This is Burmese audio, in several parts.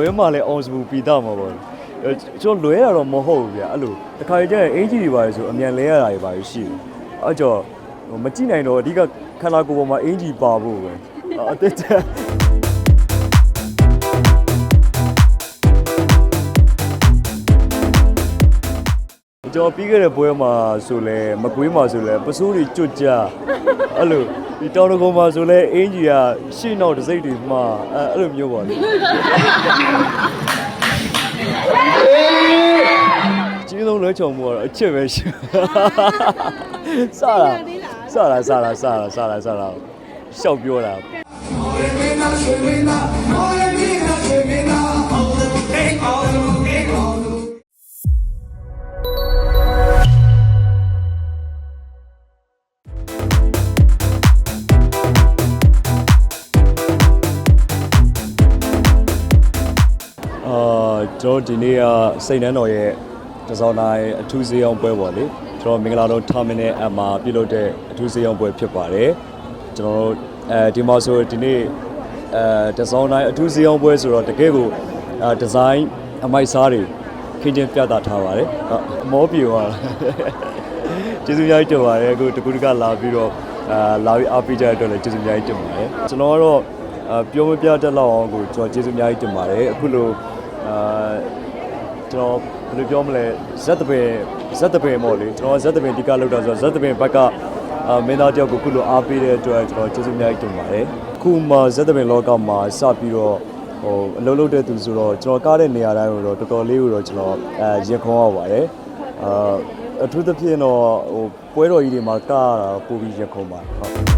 လွယ်မှလည်းအောင်စပူပီတာမှာပေါ့အဲကျွန်တော်လွယ်ရတော့မဟုတ်ဘူးဗျအဲ့လိုတစ်ခါကျရင်အင်ဂျီတွေပါလေဆိုအမြန်လဲရတာတွေပါရှိတယ်အဲ့ကြောင့်ဟိုမကြည့်နိုင်တော့အဓိကခန္ဓာကိုယ်ပေါ်မှာအင်ဂျီပါဖို့ပဲအသက်တက်ကျွန်တော်ပြီးခဲ့တဲ့ပွဲမှာဆိုလဲမကွေးမှာဆိုလဲပစိုးတွေကျွတ်ကြအဲ့လို ဒီတောင်တကုံမှာဆိုလဲအင်ကြီးကရှေ့နောက်တစ်စိတ်တွေမှာအဲ့အဲ့လိုမျိုးပါလေကြီးဆုံးလွဲချုံမှုကတော့အချစ်ပဲရှိစတာစတာစတာစတာစတာစတာရှောက်ပြောတာ အာကျွန်တော်ဒီနေ့ကစိတ်နှမ်းတော်ရဲ့တစောင်းတိုင်းအထူးစေးအောင်ပွဲပေါ့လေကျွန်တော်မင်္ဂလာလုံး terminal app မှာပြုလုပ်တဲ့အထူးစေးအောင်ပွဲဖြစ်ပါတယ်ကျွန်တော်တို့အဲဒီမှာဆိုဒီနေ့အဲတစောင်းတိုင်းအထူးစေးအောင်ပွဲဆိုတော့တကယ်ကိုအဲဒီဇိုင်းအမိုက်စားတွေခင်းချင်းပြသထားပါတယ်ဟုတ်မောပြေသွားတာကျေးဇူးများကြီးတင်ပါတယ်အခုတကူတကလာပြီးတော့အာလာပြီးအားပေးကြတဲ့အတွက်လည်းကျေးဇူးများကြီးတင်ပါတယ်ကျွန်တော်ကတော့အာပြောမပြတတ်လောက်အောင်ကိုကျွန်တော်ကျေးဇူးများကြီးတင်ပါတယ်အခုလို အာကျွန်တော်ဘယ်လိုပြောမလဲဇက်တပင်ဇက်တပင်ပေါ့လေကျွန်တော်ဇက်တပင်ဒီကလောက်တာဆိုတော့ဇက်တပင်ဘက်ကအာမင်းသားတယောက်ကိုခုလိုအားပေးတဲ့အတွက်ကျွန်တော်ကျေးဇူးများကြီးတင်ပါတယ်အခုမှဇက်တပင်လောကမှာစပြီးတော့ဟိုအလုပ်လုပ်တဲ့သူဆိုတော့ကျွန်တော်ကားတဲ့နေရာတိုင်းကိုတော့တော်တော်လေးကိုတော့ကျွန်တော်အဲရင်ခုန်ရပါတယ်အာအထူးသဖြင့်တော့ဟိုပွဲတော်ကြီးတွေမှာကားရတာပိုပြီးရင်ခုန်ပါဟုတ်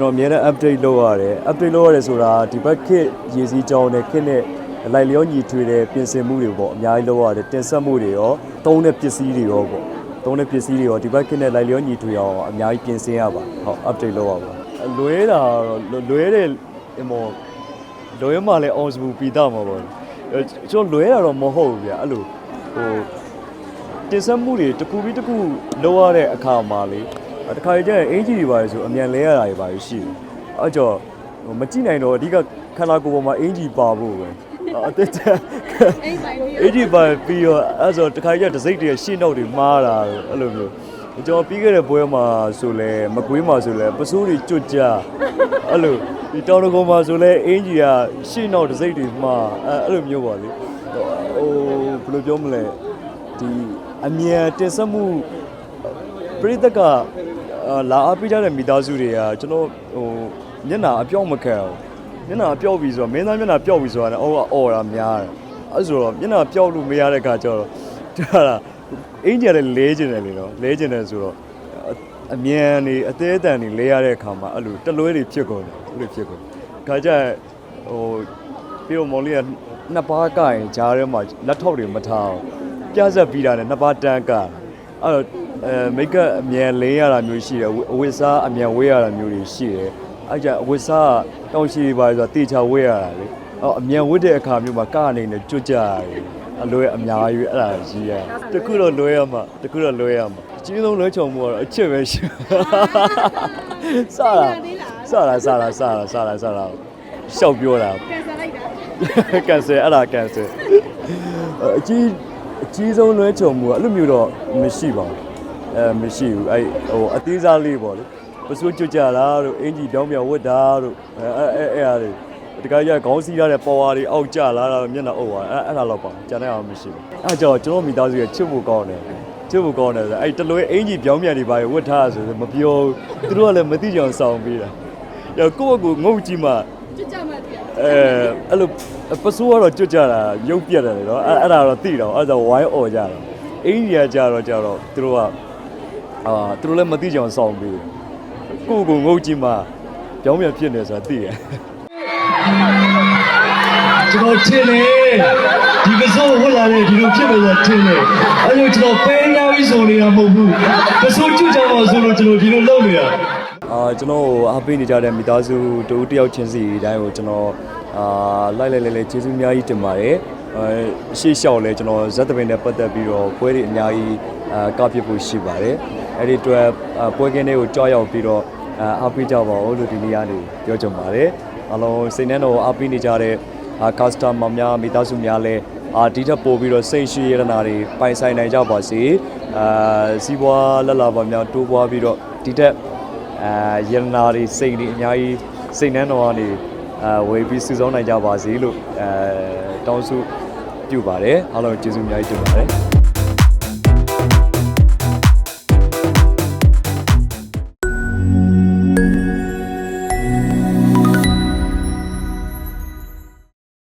ကျွန်တော်အများနဲ့ update လုပ်ရတယ် update လုပ်ရတယ်ဆိုတာဒီဘက်ခစ်ရည်စည်းကြောင်းနဲ့ခစ်နဲ့လိုက်လျောညီထွေတဲ့ပြင်ဆင်မှုတွေပေါ့အများကြီးလုပ်ရတယ်တင်ဆက်မှုတွေရောသုံးတဲ့ပစ္စည်းတွေရောပေါ့သုံးတဲ့ပစ္စည်းတွေရောဒီဘက်ခစ်နဲ့လိုက်လျောညီထွေအောင်အများကြီးပြင်ဆင်ရပါဟုတ် update လုပ်ရပါလွဲတာတော့လွဲတဲ့ဟိုလွဲမှလည်းအောင်စပူပီတာမှာပေါ့အဲကျွန်တော်လွဲတာတော့မဟုတ်ဘူးဗျအဲ့လိုဟိုတင်ဆက်မှုတွေတစ်ခုပြီးတစ်ခုလုပ်ရတဲ့အခါမှာလေ တခါကျရင်အင်ဂျီတွေပါလေဆိုအမြန်လဲရတာတွေပါရှိတယ်အဲ့ကြောင့်ဟိုမကြည့်နိုင်တော့အဓိကခန္ဓာကိုယ်ပေါ်မှာအင်ဂျီပါဖို့ပဲအသက်တက်အင်ဂျီပါပြီးတော့အဲ့ဆိုတခါကျတစ်စိတ်တည်းရှေ့နောက်တွေမှားတာအဲ့လိုမျိုးကျွန်တော်ပြီးခဲ့တဲ့ပွဲမှာဆိုလဲမကွေးမှာဆိုလဲပစိုးတွေကျွတ်ကြအဲ့လိုဒီတောင်တကုံမှာဆိုလဲအင်ဂျီကရှေ့နောက်တစ်စိတ်တွေမှားအဲ့အဲ့လိုမျိုးပါလေဟိုဘယ်လိုပြောမလဲဒီအမြန်တင်ဆက်မှုပရိသတ်ကအာ လာအားပေးကြတဲ့မိသားစုတွေကကျွန်တော်ဟိုမျက်နှာအပြောက်မခံအောင်မျက်နှာပျောက်ပြီဆိုတော့မင်းသားမျက်နှာပျောက်ပြီဆိုတာလည်းအော်ကအော်တာများတယ်အဲဆိုတော့မျက်နှာပျောက်လို့မရတဲ့ခါကျတော့ဒါလားအင်ဂျီလည်းလဲကျင်တယ်လေနော်လဲကျင်တယ်ဆိုတော့အအမြန်နေအသေးအတန်နေလဲရတဲ့အခါမှာအဲ့လိုတလွဲတွေဖြစ်ကုန်တယ်အဲ့လိုဖြစ်ကုန်ခါကျရင်ဟိုပြီးတော့မော်လေးကနှစ်ပါးကရင်ဂျားထဲမှာလက်ထောက်တွေမထားအောင်ပြဆက်ပြီးတာနဲ့နှစ်ပါးတန်းကအဲ့တော့ အဲမိတ်ကအမြန်လင်းရတာမျိုးရှိတယ်အဝတ်စားအမြန်ဝေးရတာမျိုးတွေရှိတယ်အဲ့ကြင့်အဝတ်စားကတောင်းရှိပါဆိုတာတေချာဝေးရတာလေအော်အမြန်ဝတ်တဲ့အခါမျိုးမှာကအနေနဲ့ကျွတ်ကြရတယ်အလွဲအများကြီးအဲ့ဒါရှိရတခုတော့လွဲရမှာတခုတော့လွဲရမှာအကြီးဆုံးလွဲချုံမှုကတော့အချစ်ပဲရှိစတာစတာစတာစတာစတာစတာရှောက်ပြောတာကန်ဆယ်လိုက်တာကန်ဆယ်အဲ့ဒါကန်ဆယ်အကြီးအကြီးဆုံးလွဲချုံမှုကအဲ့လိုမျိုးတော့မရှိပါဘူး အဲမရှိဘူးအဲ့ဟိုအသေးစားလေးပေါ့လေပစိုးကျွတ်ကြလားတို့အင်ကြီးပြောင်းပြောင်းဝတ်တာတို့အဲအဲအဲအဲ့ဒါတွေတခါကျခေါင်းစီးရတဲ့ပေါ်ဝါတွေအောက်ကျလာတာမျက်နှာအုပ်သွားအဲအဲ့ဒါတော့ပါကျန်တဲ့အောင်မရှိဘူးအဲကြောင့်ကျွန်တော်မိသားစုရဲ့ချစ်ဖို့ကောင်းတယ်ချစ်ဖို့ကောင်းတယ်ဆိုအဲ့တလွဲအင်ကြီးပြောင်းပြန်တွေပါဝတ်ထားဆိုမပြောဘူးသူတို့ကလည်းမသိကြအောင်စောင်းပေးတာရကိုယ့်ဘက်ကိုငုတ်ကြည့်မှကြွကြမှတည်းအဲအဲ့လိုပစိုးကတော့ကြွကြတာရုပ်ပြတ်တယ်လေနော်အဲ့အဲ့ဒါတော့သိတော့အဲ့ဒါဝိုင်းអော်ကြတာအင်းကြီးကကြတော့ကြတော့သူတို့က အာသူတို့လည်းမသိကြအောင်စောင့်ပြီးကိုယ့်ကိုငုတ်ကြည့်မှပြောင်းပြန်ဖြစ်နေဆိုတာသိတယ်ကျွန်တော်ထင်တယ်ဒီကစိုးဝတ်လာတဲ့ဒီလိုဖြစ်လို့ဆိုထင်တယ်အဲလိုကျွန်တော်ပဲညာပြီးဆိုနေတာမဟုတ်ဘူးကစိုးကျွတ်ကြပါဆိုလို့ကျွန်တော်ဒီလိုလုပ်နေတာအာကျွန်တော်ကိုအားပေးနေကြတဲ့မိသားစုတူတယောက်ချင်းစီတိုင်းကိုကျွန်တော်အာလိုက်လိုက်လိုက်လိုက်ကျေးဇူးအများကြီးတင်ပါတယ်အဲရှေ့လျှောက်လဲကျွန်တော်ဇက်သပင်နဲ့ပတ်သက်ပြီးတော့ပွဲတွေအများကြီးအာကပြစ်ဖို့ရှိပါတယ် အဲ့ဒီအတွက်အာပွဲကင်းလေးကိုကြောက်ရောက်ပြီးတော့အာအားပေးကြပါဦးလို့ဒီနေ့ကနေပြောချင်ပါတယ်အားလုံးစိတ်နှံတော်အားပေးနေကြတဲ့အာ customer များမိသားစုများလည်းအာဒီထက်ပိုပြီးတော့စိတ်ရှိရတနာတွေပိုင်ဆိုင်နိုင်ကြပါစေအာစီးပွားလက်လာပါများတိုးပွားပြီးတော့ဒီထက်အာရတနာတွေစိတ်တွေအများကြီးစိတ်နှံတော်ကနေအာဝေပြီးစုဆောင်းနိုင်ကြပါစေလို့အဲတောင်းစုပြုပါတယ်အားလုံးကျေးဇူးအများကြီးတင်ပါတယ်